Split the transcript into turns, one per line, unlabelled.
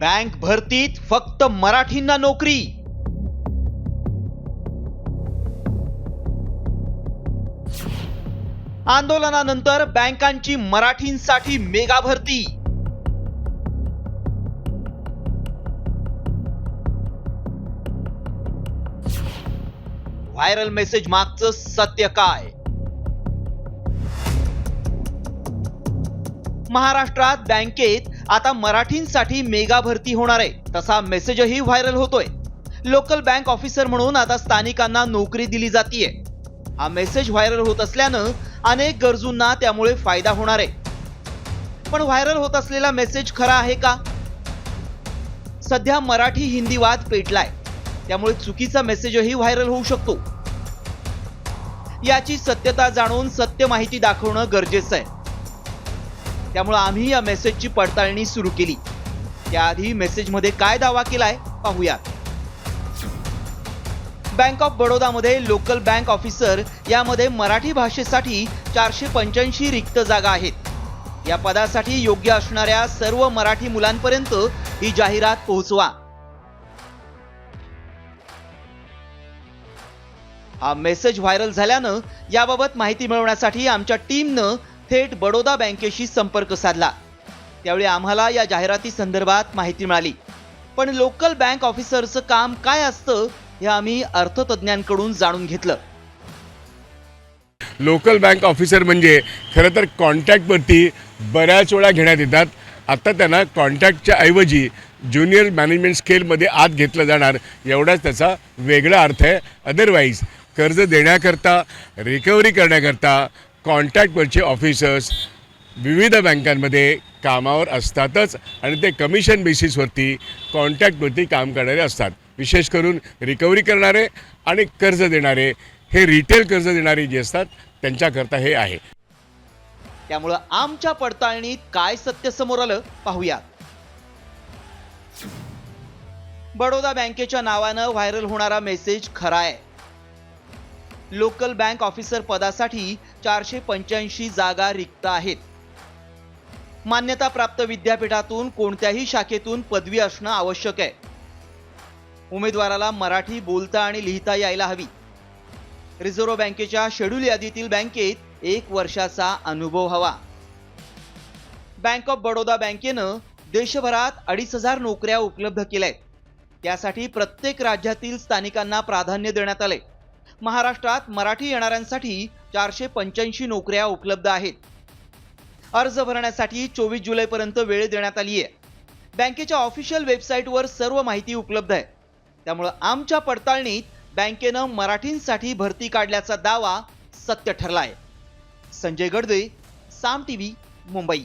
Bank भरतीत फक्त मराठींना नोकरी. आंदोलनानंतर बँकांची मराठींसाठी मेगा भरती. व्हायरल मेसेज मागचं सत्य काय? महाराष्ट्रात बँकेत आता मराठींसाठी मेगा भरती होणार आहे. तसा मेसेजही व्हायरल होतोय. लोकल बँक ऑफिसर म्हणून आता स्थानिकांना नोकरी दिली जातीये. हा मेसेज व्हायरल होत असल्यानं अनेक गरजूंना त्यामुळे फायदा होणार आहे. पण व्हायरल होत असलेला मेसेज खरा आहे का? सध्या मराठी हिंदी वाद पेटलाय. त्यामुळे चुकीचा मेसेजही व्हायरल होऊ शकतो. याची सत्यता जाणून सत्य माहिती दाखवणं गरजेचं आहे. त्यामुळे आम्ही या मेसेजची पडताळणी सुरू केली. त्याआधी मेसेजमध्ये काय दावा केलाय पाहूया बँक ऑफ बडोदामध्ये लोकल बँक ऑफिसर यामध्ये मराठी भाषेसाठी चारशे पंच्याऐंशी रिक्त जागा आहेत. या पदासाठी योग्य असणाऱ्या सर्व मराठी मुलांपर्यंत ही जाहिरात पोहोचवा. हा मेसेज व्हायरल झाल्यानं याबाबत माहिती मिळवण्यासाठी आमच्या टीमनं थेट बडोदा बँकेशी संपर्क साधला. त्यावेळी आम्हाला या जाहिराती संदर्भात माहिती मिळाली. पण लोकल बँक ऑफिसरचं काम काय असतं हे आम्ही अर्थतज्ञांकडून जाणून घेतलं.
लोकल बँक ऑफिसर म्हणजे खरं तर कॉन्टॅक्टवरती बऱ्याच वेळा घेण्यात येतात. आता त्यांना कॉन्टॅक्टच्या ऐवजी ज्युनियर मॅनेजमेंट स्केलमध्ये आत घेतलं जाणार. एवढाच त्याचा वेगळा अर्थ आहे. अदरवाईज कर्ज देण्याकरता रिकव्हरी करण्याकरता कॉन्टॅक्टवरचे ऑफिसर्स विविध बँकांमध्ये कामावर असतातच आणि ते कमिशन बेसिसवरती कॉन्टॅक्टवरती काम करणारे असतात. विशेष करून रिकव्हरी करणारे आणि कर्ज देणारे. हे रिटेल कर्ज देणारे जे असतात त्यांच्याकरता हे आहे.
त्यामुळं आमच्या पडताळणीत काय सत्य समोर आलं पाहूया बडोदा बँकेच्या नावानं व्हायरल होणारा मेसेज खरा आहे. लोकल बँक ऑफिसर पदासाठी चारशे पंच्याऐंशी जागा रिक्त आहेत. मान्यताप्राप्त विद्यापीठातून कोणत्याही शाखेतून पदवी असणं आवश्यक आहे. उमेदवाराला मराठी बोलता आणि लिहिता यायला हवी. रिझर्व्ह बँकेच्या शेड्यूल यादीतील बँकेत एक वर्षाचा अनुभव हवा. बँक ऑफ बडोदा बँकेनं देशभरात अडीच हजार नोकऱ्या उपलब्ध केल्या आहेत त्यासाठी प्रत्येक राज्यातील स्थानिकांना प्राधान्य देण्यात आले महाराष्ट्रात मराठी येणाऱ्यांसाठी चारशे पंच्याऐंशी नोकऱ्या उपलब्ध आहेत. अर्ज भरण्यासाठी चोवीस जुलैपर्यंत वेळ देण्यात आली आहे. बँकेच्या ऑफिशियल वेबसाईटवर सर्व माहिती उपलब्ध आहे. त्यामुळं आमच्या पडताळणीत बँकेनं मराठींसाठी भरती काढल्याचा दावा सत्य ठरला आहे संजय गडदे साम टीव्ही मुंबई.